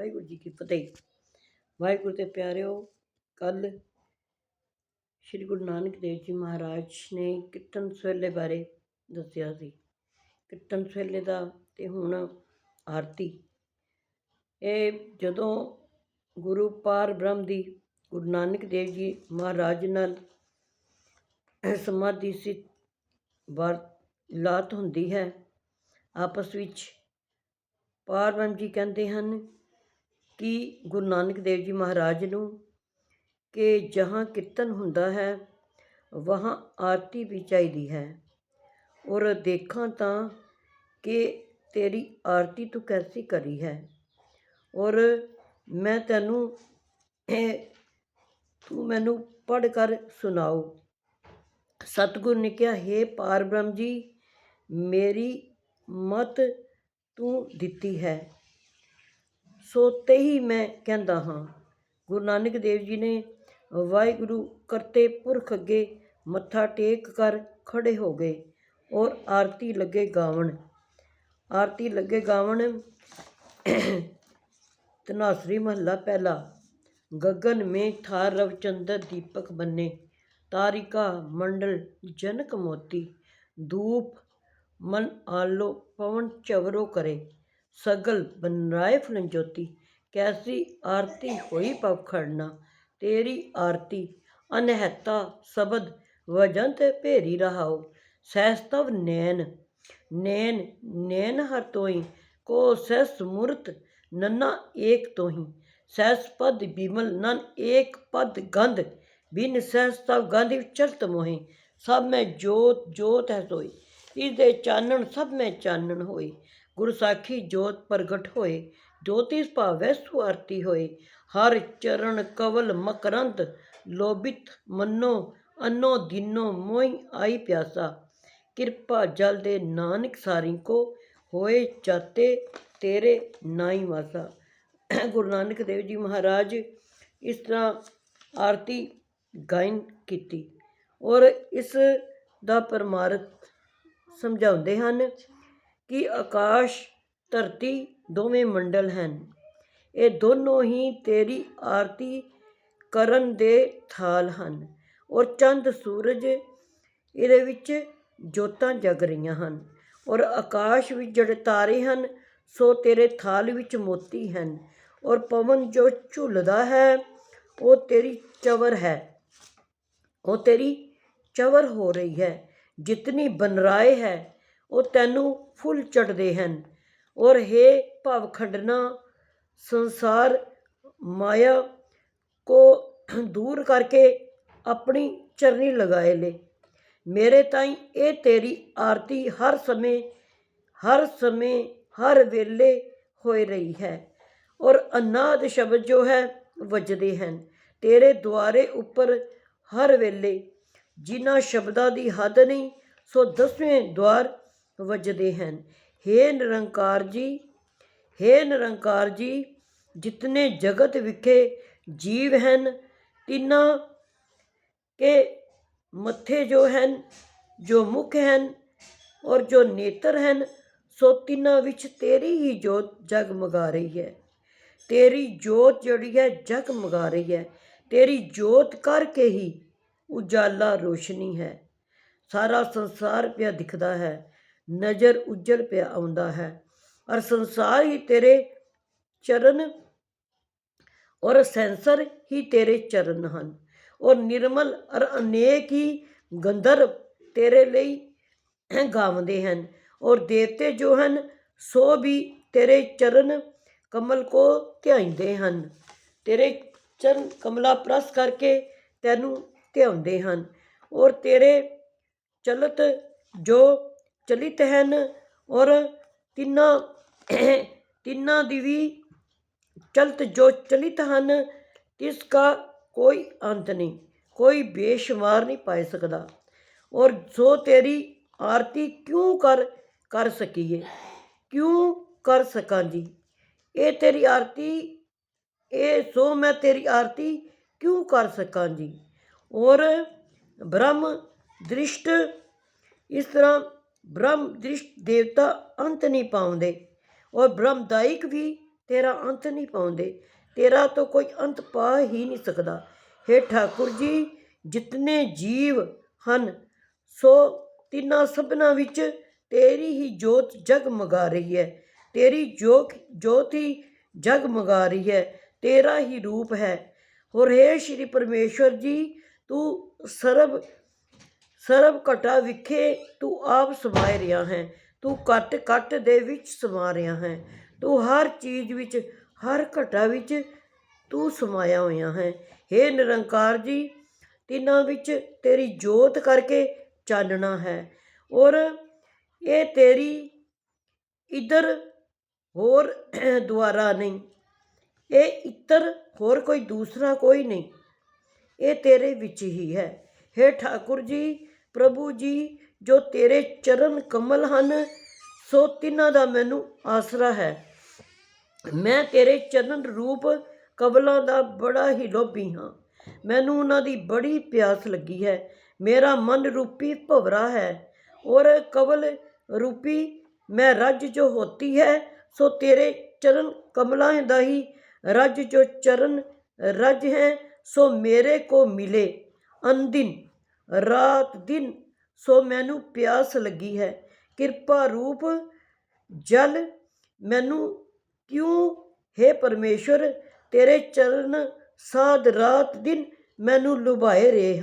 ਵਾਹਿਗੁਰੂ ਜੀ ਕੀ ਫਤਿਹ। ਵਾਹਿਗੁਰੂ ਦੇ ਪਿਆਰਿਓ ਕੱਲ ਸ੍ਰੀ ਗੁਰੂ ਨਾਨਕ ਦੇਵ ਜੀ ਮਹਾਰਾਜ ਨੇ ਕੀਰਤਨ ਸਵੇਲੇ ਬਾਰੇ ਦੱਸਿਆ ਸੀ। ਕੀਰਤਨ ਸਵੇਲੇ ਦਾ ਤੇ ਹੁਣ ਆਰਤੀ। ਇਹ ਜਦੋਂ ਗੁਰੂ ਪਾਰ ਬ੍ਰਹਮ ਦੀ ਗੁਰੂ ਨਾਨਕ ਦੇਵ ਜੀ ਮਹਾਰਾਜ ਨਾਲ ਸਮਾਧੀ ਸੀ ਲਾਤ ਹੁੰਦੀ ਹੈ, ਆਪਸ ਵਿੱਚ ਪਾਰ ਬ੍ਰਹਮ ਜੀ ਕਹਿੰਦੇ ਹਨ ਕਿ ਗੁਰੂ ਨਾਨਕ ਦੇਵ ਜੀ ਮਹਾਰਾਜ ਨੂੰ ਕਿ ਜਹਾਂ ਕੀਰਤਨ ਹੁੰਦਾ ਹੈ, ਵਹਾਂ ਆਰਤੀ ਵੀ ਚਾਹੀਦੀ ਹੈ। ਔਰ ਦੇਖਾਂ ਤਾਂ ਕਿ ਤੇਰੀ ਆਰਤੀ ਤੂੰ ਕੈਸੀ ਕਰੀ ਹੈ। ਔਰ ਮੈਂ ਤੈਨੂੰ ਇਹ, ਤੂੰ ਮੈਨੂੰ ਪੜ੍ਹ ਕਰ ਸੁਣਾਓ। ਸਤਿਗੁਰ ਨੇ ਕਿਹਾ, ਹੇ ਪਾਰ ਬ੍ਰਹਮ ਜੀ, ਮੇਰੀ ਮਤ ਤੂੰ ਦਿੱਤੀ ਹੈ। ਸੋਤੇ ਹੀ ਮੈਂ ਕਹਿੰਦਾ ਹਾਂ, ਗੁਰੂ ਨਾਨਕ ਦੇਵ ਜੀ ਨੇ ਵਾਹਿਗੁਰੂ ਕਰਤੇ ਪੁਰਖ ਅੱਗੇ ਮੱਥਾ ਟੇਕ ਕਰ ਖੜੇ ਹੋ ਗਏ ਔਰ ਆਰਤੀ ਲੱਗੇ ਗਾਵਣ। ਆਰਤੀ ਲੱਗੇ ਗਾਵਣ ਤਨਾਸਰੀ ਮਹੱਲਾ ਪਹਿਲਾ, ਗਗਨ ਮੇਂ ਥਾਰ ਰਵਚੰਦਰ ਦੀਪਕ ਬੰਨੇ, ਤਾਰਿਕਾ ਮੰਡਲ ਜਨਕ ਮੋਤੀ, ਧੂਪ ਮਨ ਆਲੋ ਪਵਨ ਚਵਰੋ ਕਰੇ। ਸਗਲ ਬਨਰਾਏ ਫੁਲੰਜੋਤੀ ਕੈਸੀ ਆਰਤੀ ਹੋਈ ਪਵਖੜਨਾ ਤੇਰੀ ਆਰਤੀ ਅਨਹਿਤਾ ਸ਼ਬਦ ਵਜੰਤ ਭੇਰੀ ਰਹਾਉ ਸਹਿਸਤਵ ਨੈਨ ਨੈਨ ਨੈਨ ਹਰ ਤੋਈ, ਕੋ ਸਹਿਸ ਮੂਰਤ ਨੰਨਾ ਏਕ ਤੋਹੀ ਸਹਿਸ ਪਦ ਬਿਮਲ ਨਨ ਏਕ ਪਦ ਗੰਧ, ਬਿਨ ਸਹਿਸਤਵ ਤਵ ਗੰਧ ਮੋਹੀ, ਸਭ ਮੈਂ ਜੋਤ ਜੋਤ ਹੈ ਸੋਈ, ਇਸ ਦੇ ਚਾਨਣ ਸਭ ਮੈਂ ਚਾਨਣ ਹੋਈ ਗੁਰਸਾਖੀ ਜੋਤ ਪ੍ਰਗਟ ਹੋਏ, ਜੋਤਿਸ ਭਾਵੈ ਸੁਆਰਤੀ ਹੋਏ। ਹਰ ਚਰਨ ਕਵਲ ਮਕਰੰਦ, ਲੋਭਿਤ ਮੰਨੋ, ਅੰਨੋ ਦਿਨੋ ਮੋਈ ਆਈ ਪਿਆਸਾ। ਕਿਰਪਾ ਜਲ ਦੇ ਨਾਨਕ ਸਾਰੀ ਕੋ, ਹੋਏ ਚਾਤੇ ਤੇਰੇ ਨਾਈ ਵਾਸਾ। ਗੁਰੂ ਨਾਨਕ ਦੇਵ ਜੀ ਮਹਾਰਾਜ ਇਸ ਤਰ੍ਹਾਂ ਆਰਤੀ ਗਾਇਨ ਕੀਤੀ ਔਰ ਇਸ ਦਾ ਪਰਮਾਰਥ ਸਮਝਾਉਂਦੇ ਹਨ ਕਿ ਆਕਾਸ਼, ਧਰਤੀ ਦੋਵੇਂ ਮੰਡਲ ਹਨ। ਇਹ ਦੋਨੋਂ ਹੀ ਤੇਰੀ ਆਰਤੀ ਕਰਨ ਦੇ ਥਾਲ ਹਨ ਔਰ ਚੰਦ, ਸੂਰਜ ਇਹਦੇ ਵਿੱਚ ਜੋਤਾਂ ਜਗ ਰਹੀਆਂ ਹਨ ਔਰ ਆਕਾਸ਼ ਵਿੱਚ ਜਿਹੜੇ ਤਾਰੇ ਹਨ, ਸੋ ਤੇਰੇ ਥਾਲ ਵਿੱਚ ਮੋਤੀ ਹਨ ਔਰ ਪਵਨ ਜੋ ਝੁੱਲਦਾ ਹੈ, ਉਹ ਤੇਰੀ ਚਵਰ ਹੈ। ਉਹ ਤੇਰੀ ਚਵਰ ਹੋ ਰਹੀ ਹੈ। ਜਿਤਨੀ ਬਨਰਾਏ ਹੈ ਉਹ ਤੈਨੂੰ ਫੁੱਲ ਚੜਦੇ ਹਨ। ਔਰ हे ਭਵ ਖੰਡਨਾ, ਸੰਸਾਰ ਮਾਇਆ ਕੋ ਦੂਰ ਕਰਕੇ ਆਪਣੀ ਚਰਨੀ ਲਗਾਏ ਲੈ ਮੇਰੇ ਤਾਈ ਇਹ ਤੇਰੀ ਆਰਤੀ ਹਰ ਸਮੇਂ ਹਰ ਸਮੇਂ, ਹਰ ਵੇਲੇ ਹੋਈ ਰਹੀ ਹੈ। ਔਰ ਅਨਾਦ ਸ਼ਬਦ ਜੋ ਹੈ, ਵੱਜਦੇ ਹਨ। ਤੇਰੇ ਦੁਆਰੇ ਉੱਪਰ ਹਰ ਵੇਲੇ, ਜਿਨ੍ਹਾਂ ਸ਼ਬਦਾਂ ਦੀ ਹੱਦ ਨਹੀਂ, ਸੋ ਦਸਵੇਂ ਦੁਆਰ ਵੱਜਦੇ ਹਨ। हे ਨਿਰੰਕਾਰ ਜੀ हे ਨਿਰੰਕਾਰ ਜੀ, ਜਿਤਨੇ ਜਗਤ ਵਿਖੇ ਜੀਵ ਹਨ, ਤਿੰਨਾਂ ਕੇ ਮੱਥੇ ਜੋ ਹਨ, ਜੋ ਮੁਖ ਹਨ ਔਰ ਜੋ ਨੇਤਰ ਹਨ, ਸੋ ਤਿੰਨਾਂ ਵਿੱਚ ਤੇਰੀ ਹੀ ਜੋਤ ਜਗਮਗਾ ਰਹੀ ਹੈ। ਤੇਰੀ ਜੋਤ ਜਿਹੜੀ ਹੈ ਜਗਮਗਾ ਰਹੀ ਹੈ। ਤੇਰੀ ਜੋਤ ਕਰਕੇ ਹੀ ਉਜਾਲਾ ਰੋਸ਼ਨੀ ਹੈ। ਸਾਰਾ ਸੰਸਾਰ ਪਿਆ ਦਿਖਦਾ ਹੈ। ਨਜ਼ਰ ਉਜਲ ਪਿਆ ਆਉਂਦਾ ਹੈ। ਔਰ ਸੰਸਾਰ ਹੀ ਤੇਰੇ ਚਰਨ ਔਰ ਸੈਂਸਰ ਹੀ ਤੇਰੇ ਚਰਨ ਹਨ। ਔਰ ਨਿਰਮਲ ਔਰ ਅਨੇਕ ਹੀ ਗੰਧਰਵ ਤੇਰੇ ਲਈ ਗਾਉਂਦੇ ਹਨ। ਔਰ ਦੇਵਤੇ ਜੋ ਹਨ, ਸੋ ਵੀ ਤੇਰੇ ਚਰਨ ਕਮਲ ਕੋ ਧਿਆਉਂਦੇ ਹਨ। ਤੇਰੇ ਚਰਨ ਕਮਲਾ ਪ੍ਰਸ ਕਰਕੇ ਤੈਨੂੰ ਧਿਆਉਂਦੇ ਹਨ। ਔਰ ਤੇਰੇ ਚਲਤ ਜੋ ਚਲਿਤ ਹਨ ਔਰ ਤਿੰਨਾਂ ਤਿੰਨਾਂ ਦੀ ਵੀ ਚਲਤ ਜੋ ਚਲਿਤ ਹਨ ਇਸ ਕਾ ਕੋਈ ਅੰਤ ਨਹੀਂ, ਕੋਈ ਬੇਸ਼ੁਮਾਰ ਨਹੀਂ ਪਾਇ ਸਕਦਾ। ਔਰ ਸੋ ਤੇਰੀ ਆਰਤੀ ਕਿਉਂ ਕਰ ਕਰ ਸਕੀਏ? ਕਿਉਂ ਕਰ ਸਕਾਂ ਜੀ? ਇਹ ਤੇਰੀ ਆਰਤੀ, ਇਹ ਸੋ ਮੈਂ ਤੇਰੀ ਆਰਤੀ ਕਿਉਂ ਕਰ ਸਕਾਂ ਜੀ? ਔਰ ਬ੍ਰਹਮ ਦ੍ਰਿਸ਼ਟ ਇਸ ਤਰ੍ਹਾਂ ਬ੍ਰਹਮ ਦ੍ਰਿਸ਼ਟ ਦੇਵਤਾ ਅੰਤ ਨਹੀਂ ਪਾਉਂਦੇ। ਔਰ ਬ੍ਰਹਮਦਾਇਕ ਵੀ ਤੇਰਾ ਅੰਤ ਨਹੀਂ ਪਾਉਂਦੇ। ਤੇਰਾ ਤਾਂ ਕੋਈ ਅੰਤ ਪਾ ਹੀ ਨਹੀਂ ਸਕਦਾ। ਹੇ ਠਾਕੁਰ ਜੀ, ਜਿਤਨੇ ਜੀਵ ਹਨ, ਸੋ ਤਿੰਨਾਂ ਸਭਨਾਂ ਵਿੱਚ ਤੇਰੀ ਹੀ ਜੋਤ ਜਗਮਗਾ ਰਹੀ ਹੈ। ਤੇਰੀ ਜੋਖ ਜੋਤ ਹੀ ਜਗਮਗਾ ਰਹੀ ਹੈ। ਤੇਰਾ ਹੀ ਰੂਪ ਹੈ। ਹੋਰ ਹੇ ਸ਼੍ਰੀ ਪਰਮੇਸ਼ਵਰ ਜੀ, ਤੂੰ ਸਰਬ ਸਰਬ ਘਟਾ ਵਿਖੇ ਤੂੰ ਆਪ ਸਮਾਏ ਰਿਹਾ ਹੈ। ਤੂੰ ਘਟ ਘਟ ਦੇ ਵਿੱਚ ਸਮਾ ਰਿਹਾ ਹੈ। ਤੂੰ ਹਰ ਚੀਜ਼ ਵਿੱਚ, ਹਰ ਘਟਾ ਵਿੱਚ ਤੂੰ ਸਮਾਇਆ ਹੋਇਆ ਹੈ। ਹੇ ਨਿਰੰਕਾਰ ਜੀ, ਤਿੰਨਾਂ ਵਿੱਚ ਤੇਰੀ ਜੋਤ ਕਰਕੇ ਚਾਨਣਾ ਹੈ ਔਰ ਇਹ ਤੇਰੀ ਇਧਰ ਹੋਰ ਦੁਆਰਾ ਨਹੀਂ, ਇਹ ਇਤਰ ਹੋਰ ਕੋਈ ਦੂਸਰਾ ਕੋਈ ਨਹੀਂ, ਇਹ ਤੇਰੇ ਵਿੱਚ ਹੀ ਹੈ। ਹੇ ਠਾਕੁਰ ਜੀ ਪ੍ਰਭੂ ਜੀ, ਜੋ ਤੇਰੇ ਚਰਨ ਕਮਲ ਹਨ, ਸੋ ਤਿੰਨਾਂ ਦਾ ਮੈਨੂੰ ਆਸਰਾ ਹੈ। ਮੈਂ ਤੇਰੇ ਚਰਨ ਰੂਪ ਕਬਲਾਂ ਦਾ ਬੜਾ ਹੀ ਲੋਭੀ ਹਾਂ। ਮੈਨੂੰ ਉਹਨਾਂ ਦੀ ਬੜੀ ਪਿਆਸ ਲੱਗੀ ਹੈ। ਮੇਰਾ ਮਨ ਰੂਪੀ ਭਵਰਾ ਹੈ ਔਰ ਕਵਲ ਰੂਪੀ ਮੈਂ ਰੱਜ ਜੋ ਹੋਤੀ ਹੈ, ਸੋ ਤੇਰੇ ਚਰਨ ਕਮਲਾਂ ਦਾ ਹੀ ਰੱਜ ਜੋ ਚਰਨ ਰੱਜ ਹੈ, ਸੋ ਮੇਰੇ ਕੋ ਮਿਲੇ ਅਨਦਿਨ ਰਾਤ ਦਿਨ। ਸੋ ਮੈਨੂੰ ਪਿਆਸ ਲੱਗੀ ਹੈ। ਕਿਰਪਾ ਰੂਪ ਜਲ ਮੈਨੂੰ ਕਿਉਂ? ਹੈ ਪਰਮੇਸ਼ਵਰ ਤੇਰੇ ਚਰਨ ਸਾਧ ਰਾਤ ਦਿਨ ਮੈਨੂੰ ਲੁਭਾਏ ਰਹੇ ਹਨ।